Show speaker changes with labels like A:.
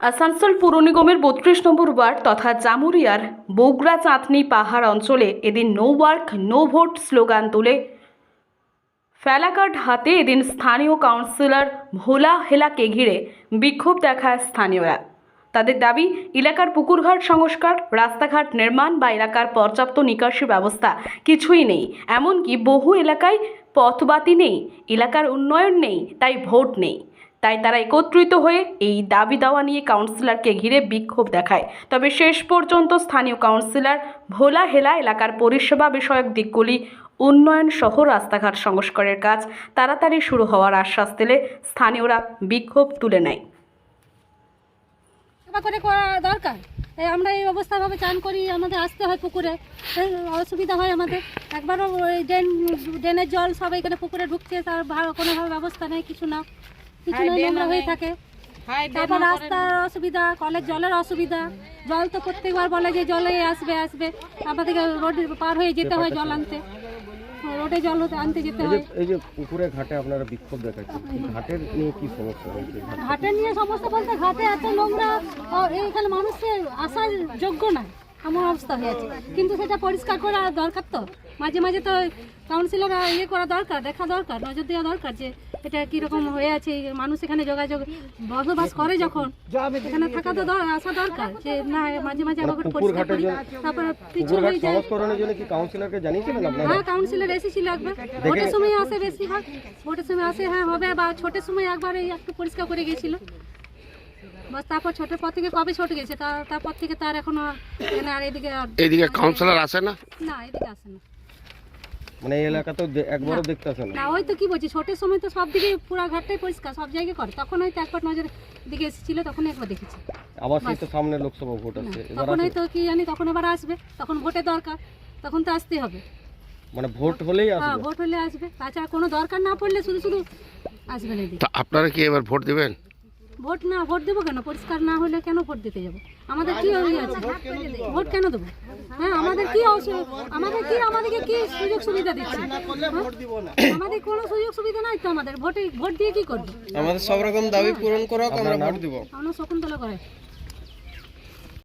A: আসানসোল পুর নিগমের বত্রিশ নম্বর ওয়ার্ড তথা জামুরিয়ার বগুড়া চাঁদনি পাহাড় অঞ্চলে এদিন no work no vote slogan তুলে। ফেলাকাট হাতে এদিন স্থানীয় কাউন্সিলর ভোলা হেলাকে ঘিরে বিক্ষোভ দেখায় স্থানীয়রা। তাদের দাবি, এলাকার পুকুরঘাট সংস্কার, রাস্তাঘাট নির্মাণ বা এলাকার পর্যাপ্ত নিকাশি ব্যবস্থা কিছুই নেই। এমনকি বহু এলাকায় পথবাতি নেই, এলাকার উন্নয়ন নেই, তাই ভোট নেই। তাই তারা একত্রিত হয়ে এই দাবি দাওয়া নিয়ে কাউন্সিলরকে ঘিরে বিক্ষোভ দেখায়। তবে শেষ পর্যন্ত স্থানীয় কাউন্সিলর ভোলা হেলা এলাকার পরিষেবা বিষয়ক দিকগুলি উন্নয়ন সহ রাস্তাঘাট সংস্কারের কাজ তাড়াতাড়ি শুরু হওয়ার আশ্বাস দিলে স্থানীয়রা বিক্ষোভ তুলে নেয়।
B: করে করা দরকার। আমরা এই অবস্থাভাবে চান করি, আমাদের আসতে হয় পুকুরে। অসুবিধা হয় আমাদের। একবারও ড্রেন, ড্রেনের জল সব এখানে পুকুরে ঢুকছে, তার কোনোভাবে ব্যবস্থা নেই, কিছু না। কিছু না নোংরা হয়ে থাকে। তারপর রাস্তার অসুবিধা কলের জলের অসুবিধা। জল তো প্রত্যেকবার বলে যে জলে আসবে আসবে। আমাদেরকে রোড পার হয়ে যেতে হয় জল আনতে। রোডে জল আনতে যেতে হয়।
C: এই যে পুকুরে ঘাটে আপনারা বিক্ষোভ দেখাচ্ছেন ঘাটের নিয়ে কি সমস্যা রয়েছে ঘাট-
B: নিয়ে সমস্যা বলতে ঘাটে এত নোংরা মানুষের আসার যোগ্য নয় এমন অবস্থা হয়েছে কিন্তু সেটা পরিষ্কার করা দরকার তো। মাঝে মাঝে তো কাউন্সিলর ইয়ে করা দরকার দেখা দরকার নজর দেওয়া দরকার যে এটা কীরকম হয়ে আছে মানুষ এখানে যোগাযোগ বসবাস করে যখন এখানে থাকা তো আসা দরকার যে না মাঝে মাঝে আমাকে পরিষ্কার করি তারপরে পিছু হয়ে যায়।
C: সংস্করণের জন্য কি কাউন্সিলরকে জানিয়েছিলেন আপনারা?
B: হ্যাঁ কাউন্সিলর এসেছিল একবার। ভোটের সময় আসে বেশি হয় ভোটের সময় আসে হ্যাঁ হবে বা ছোটের সময় একবার এই একটু পরিষ্কার করে গেছিল। বাস তারপর ছোটের পর থেকে কবে ছোট গেছে? তার তারপর থেকে তার এখনও এখানে আর এদিকে আর
D: এইদিকে কাউন্সিলর আসে না?
B: না এদিকে আসে না।
C: মানে এই এলাকা তো দে- একবারও দেখতে আসেন
B: না। ওই তো কি বলছি ছোটের সময় তো সব দিকে পুরো ঘাটটাই পরিষ্কার সব জায়গায় করে। তখন হয়তো একবার নজর দিকে এসেছিল তখন একবার দেখেছি।
C: আবার সেই তো সামনে লোকসভা ভোট আসছে এবার
B: তখন হয়তো কি জানি তখন এবার আসবে তখন ভোটের দরকার তখন তো আসতেই হবে।
C: মানে ভোট হলেই
B: হ্যাঁ
C: আসবে।
B: ভোট হলে আসবে তাছাড়া কোনো দরকার না পড়লে শুধু শুধু আসবে না এদিকে।
D: তা আপনারা কি এবার ভোট দিবেন?
B: ভোট না ভোট দেবো কেন? পরিষ্কার না হলে কেন ভোট দিতে যাব? আমাদের কি আছে? ভোট কেন দেবো? হ্যাঁ আমাদের কি আমাদের কি আমাদেরকে কি সুযোগ সুবিধা দিচ্ছে? হ্যাঁ? আমাদের কোনো সুযোগ সুবিধা নাই তো আমাদের। ভোটে ভোট দিয়ে কি করব?
E: আমাদের সব রকম দাবি পূরণ করো আমরা ভোট দিব।
B: আমরা শকুন্তলা করে